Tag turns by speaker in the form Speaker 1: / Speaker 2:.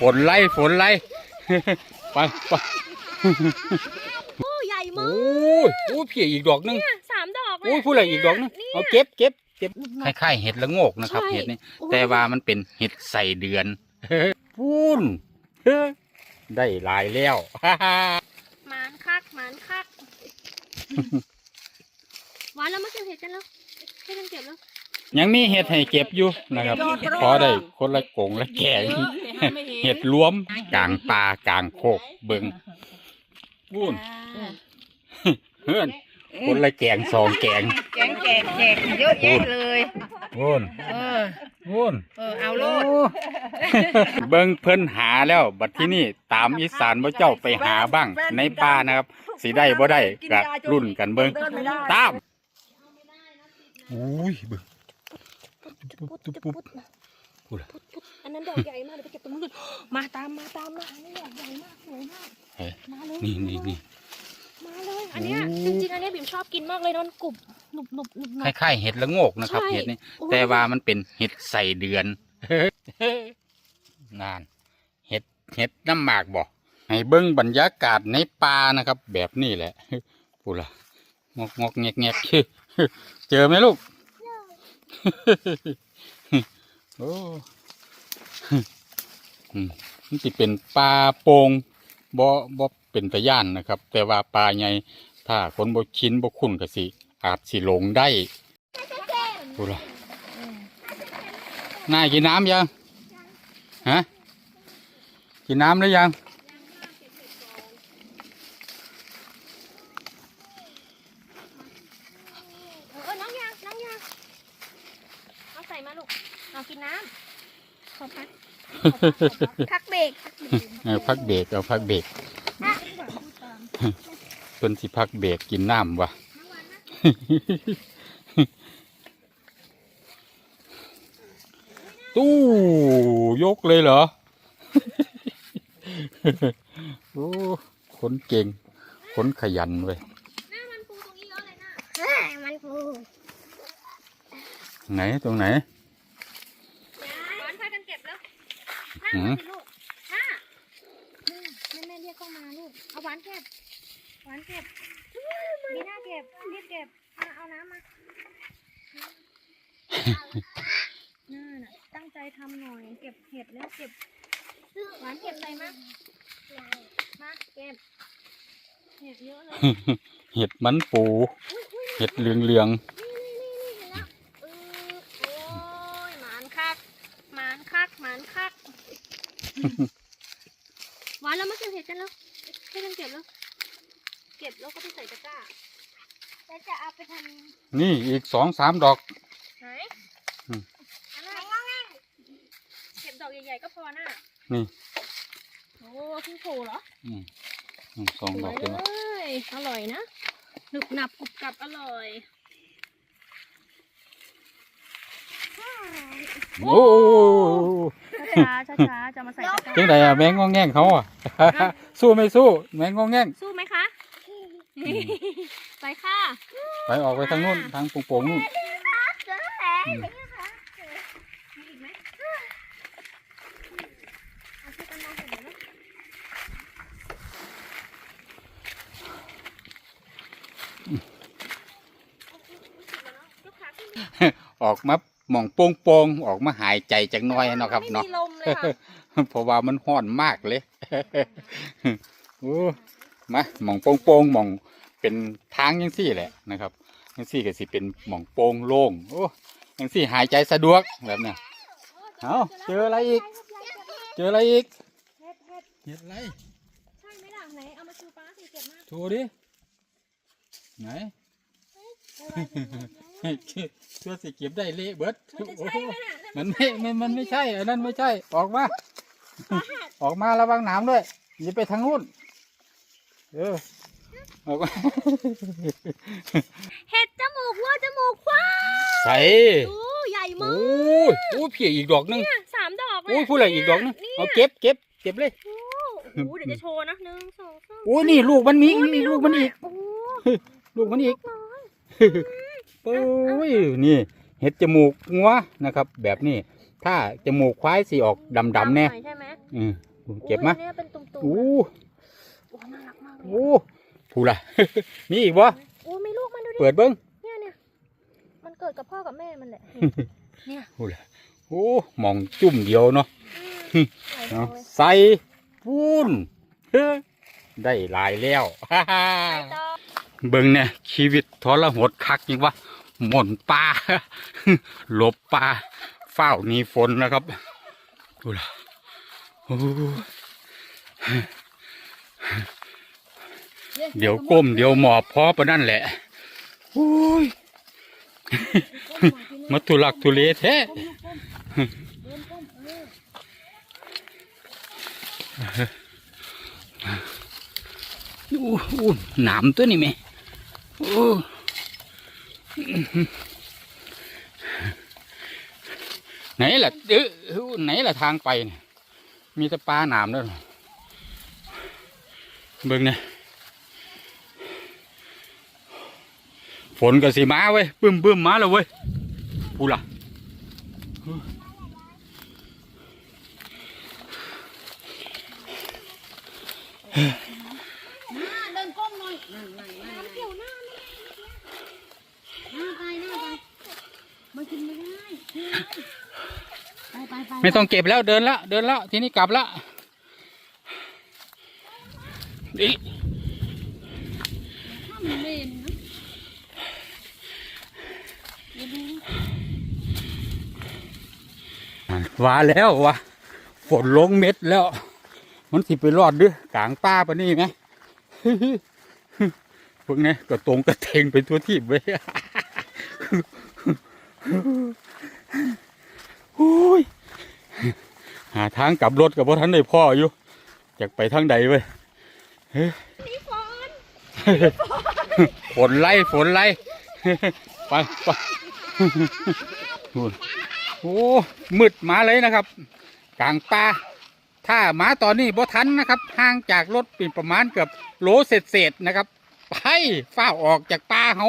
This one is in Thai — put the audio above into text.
Speaker 1: ฝนไล่ฝนไล่ไปไป
Speaker 2: โอ้ใหญ่มา
Speaker 1: โอ้
Speaker 2: ก
Speaker 1: ยโอ้ยเพียอีกดอกหนึง
Speaker 2: เนี่ยสามดอกเลย
Speaker 1: โอ้ยพูดอะไรอีกดอกหนึงเอาเก็บเก็บเก็บคล้ายๆเห็ดละโงกนะครับ
Speaker 2: ใช่
Speaker 1: เห็ดนี่
Speaker 2: โอ้ย
Speaker 1: แต่ว่ามันเป็นเห็ดใส่เดือนพูนเฮ้ยได้หลายแล้ว
Speaker 2: หมานคักหมานคักหวานแล้วมาเก็บเห็ดกันแล้วให้กันเก็บแล้ว
Speaker 1: ยังมีเห็ดให้เก็บอยู่นะครับ พอได้คนละกงละแก่ เห็ดรวมกลางป่ากลางโคกเบิงพูนเฮือนคนละแกงสองแกง
Speaker 3: แกงแจกแจกเยอะแยะเลย
Speaker 1: พูน
Speaker 3: เออ
Speaker 1: พูน
Speaker 3: เออเอาโลด
Speaker 1: เบิ่งเพิ่นหาแล้วบัดที่นี่ตามอีสานบ่เจ้าไปหาบ้าง ในป่านะครับสิได้บ่ได้ก็รุ่นกันเบิ่งตามอุ้ยเบิ่ง
Speaker 2: พุดจะ
Speaker 1: ปุ๊
Speaker 2: พุ
Speaker 1: บ
Speaker 2: ดนะ
Speaker 1: พูดอะ
Speaker 2: พุดพุดอันนั้นดอกใหญ่มากเดี๋ยวไปเก็บตรงนู้นมาตามมาตามมาอันนี้ดอกใหญ่มากสวยมาก
Speaker 1: เฮ้ย
Speaker 2: มาเลย
Speaker 1: นี่นี่นี่
Speaker 2: มาเลยอันเนี้ย
Speaker 1: โอ้
Speaker 2: จริงๆอันเนี้ยบิ่มชอบกินมากเลยนอนกรุบหนุบหนุบหนุบหนุ
Speaker 1: ค
Speaker 2: บ
Speaker 1: ล้ายๆเห็ดละโงกนะครับ
Speaker 2: ใช่
Speaker 1: เห็ดนี่
Speaker 2: โอ้ย
Speaker 1: แต่ว่ามันเป็นเห็ดใส่เดือน นานเห็ดเห็ดน้ำหมากบ่ให้เบิ่งบรรยากาศในป่านะครับ แบบนี้แหละพูดละงอกงอกแงกแงก เจอไหมลูก โอ้ อืมมันสิเป็นปลาโปงบ่บ่เป็นตะย่านนะครับ แต่ว่าปลาใหญ่ถ้าคนบ่ชินบ่คุ้นก็สิ อาจสิหลงได้พูดละนายกินน้ำยังฮะกินน้ำหรือยัง
Speaker 2: เออน้องยางน้องยางเอาใส่มาลูกเอากินน้ำขอพัก พักเบรก
Speaker 1: เออพักเบรกเอาพักเบรกเพิ่นสิพักเบรกกินน้ำวะตู้ยกเลยเหรอ โอ้คนเก่งคนขยันเว้ย
Speaker 2: หน้ามันปูตรงนี้เยอะเลยนะ
Speaker 3: มันปู
Speaker 1: ไหนตรงไหน
Speaker 2: หวานพากันเก็บแล้ว
Speaker 1: หื
Speaker 2: ห้า
Speaker 1: อ
Speaker 2: สิลูกห้าแม่แม่เรียกเข้ามาลูก เอาหวานเก็บ หวานเก็บมีหน้าเก็บรีบเก็บเอาเอาน้ำมาน่าน่ะตั้งใจทำหน่อย เก็บเห็ดแล้วเก็บ หวานเก็บอะไรมามาเก็บ เห็ดเยอะเลย
Speaker 1: เห็ดมันปู เห็ดเหลืองเหลือง
Speaker 2: เออโอ้ยหมานคักหมานคักหมานคัก หวานแล้วมาเก็บเห็ดกันแล้วให้กันเก็บแล้ว เก็บแล้วก็ไปใส่ตะกร้า แล้วจะเอาไปท
Speaker 1: ๆนี่อีกสองสามดอกำ
Speaker 2: ไหน
Speaker 1: อืม
Speaker 2: อันนั้นเก็บดอกใหญ่ๆก็พอน่ะ
Speaker 1: นี่
Speaker 2: โอ้เพิ่งโผล่เหรอ
Speaker 1: อืมอืมสอง
Speaker 2: ส
Speaker 1: ด
Speaker 2: ว
Speaker 1: อก
Speaker 2: ย
Speaker 1: เลย
Speaker 2: เล
Speaker 1: นะ
Speaker 2: ยอร่อยนะหนึบหนับกรุบกรับอร่อย
Speaker 1: โอ้
Speaker 2: ช้าช้าช้าๆจะมาใส่ตะกร้า
Speaker 1: จังไดอะแมงงอแง่งเขาอะสู้ไม่สู้แมงงอแง่ง
Speaker 2: สู้ไหมคะไปค่ะ
Speaker 1: ไปออกไปทางนู้นทางโป่งๆนู่นอืม
Speaker 2: มีอีกไหมเอาช่วยกันมองเห็นไหมลูกยกขาขึ้น
Speaker 1: ออกมา หมองโปงๆออกมาหายใจจักหน้อยเนาะครับเนาะ
Speaker 2: ไม่มีลมเลยค่ะ
Speaker 1: เพราะว่ามันห้อนมากเลย โอ้มาหมองโปงๆหมองเป็นทางยังสี่แหละนะครับยังสี่ก็สิเป็นหมองโปงโล่งโอ้ยังสี่หายใจสะดวกแบบเนี้ยเอาเจออะไรอีก เจออะไรอีก
Speaker 2: เห็ดเห็ด
Speaker 1: เห็ดอะไร
Speaker 2: ใช่ไหมล่ะไหนเอามาชูป้าสิเก็บมาก
Speaker 1: โชว์ดิไหนเชื่อ สิเก็บได้เละเบิด
Speaker 2: มันจะ
Speaker 1: โอ้
Speaker 2: ใช่
Speaker 1: โห
Speaker 2: ไหมน่ะ
Speaker 1: มันไม่มันมันไม่ใช่อันนั้นไม่ใช่ ออกมา ออกมาระวังหนามด้วยอย่าไปทางนู้นเออออกมา
Speaker 2: เห็ดจมูกวัวจมูกควาย
Speaker 1: ใส่
Speaker 2: โอ้ใหญ่มา
Speaker 1: โอ้
Speaker 2: ก
Speaker 1: ยโอ้ยเพียอีกดอกหนึง
Speaker 2: เนี่ยสามดอกเลย
Speaker 1: โอ้ยพูดอะไรอีกดอกหนึงเอาเก็บเก็บเก็บเลย
Speaker 2: โอ้โหเดี๋ยวจะโชว์นะหนึ่งสองสาม
Speaker 1: โอ้ยนี่ลูกมันมีมีลูกมันอีก
Speaker 2: โอ้
Speaker 1: ลูกมันอีก
Speaker 2: น้อย
Speaker 1: โอ้ยนี่เห็ดจมูกงัวนะครับ แบบนี้ ถ้าจมูกควายสีออกดำๆแน่
Speaker 2: หอยใช่ไหม
Speaker 1: อืมเก็บมา
Speaker 2: โอ้ยเนี่ยเป็นตุ่มๆ
Speaker 1: โอ้
Speaker 2: นะโอ้น่ารักมากเลย
Speaker 1: โอ้ผูล่ะมีอีกบ่
Speaker 2: โอ้ยมีลูกมันดูดิ
Speaker 1: เปิดเบิ้ง
Speaker 2: เนี่ยเนี่ยมันเกิดกับพ่อกับแม่มันแหละเนี่ย
Speaker 1: ผูล่ะโอ้หมองจุ่มเดียวเนาะ
Speaker 2: อืมหลายดอ
Speaker 1: เอา
Speaker 2: กเลย
Speaker 1: ใส่ปูนเฮ้อได้หลายแล้วฮ่าฮ่า
Speaker 2: ไปต่อ
Speaker 1: เบิ่งเนี่ยชีวิตทรหดคักจริงวะ หม่นปลาหลบปลาเฝ้าหนีฝนนะครับดูละโอ้เดี๋ยวก้มเดี๋ยวหมอบพอปะนั่นแหละโอ้ยมาทุลักทุเลแท้โอ้โหหนามตัวนี้ไหมโอ้ ไหนล่ะเออไหนล่ะทางไปเนี่ยมีแต่ปลาหนามด้วยเหรอเบิ่งเนี่ยฝนก็สีมาเว้ยบึ้มบึ้มมาแล้วเว้ยพูล่ะ
Speaker 3: เดินก้มหน่อยนั่นนั่นนั่น
Speaker 2: เกี่ยวหน้านี่
Speaker 3: หน้าไปหน้าไปมันกินไม่ได้ ไม่
Speaker 1: ต้องเก็บแล้วเดินละเดินละทีนี้กลับละดิ
Speaker 3: ถ้ามันเล่นนะเดี๋ยวดู
Speaker 1: ว่าแล้ววะฝนลงเม็ดแล้ว มันสิไปรอดด้วยกลางป้าปะนี่ไหมพวกนี้ก็ตรงกระเทงไปทั่วที่เว้ยโอ้ย หาทางกลับรถกับพ่ท่านได้พ่ออยู่อยากไปทางใดเว้ย
Speaker 2: ฝน
Speaker 1: ฝนไล่ฝนไล่ไปไปดูโอ้มืดมาเลยนะครับ กลางป่าถ้ามาตอนนี้บ่ทันนะครับห่างจากรถเป็นประมาณเกือบโลเศษๆนะครับ ไปฝ้าออกจากป่าเฮา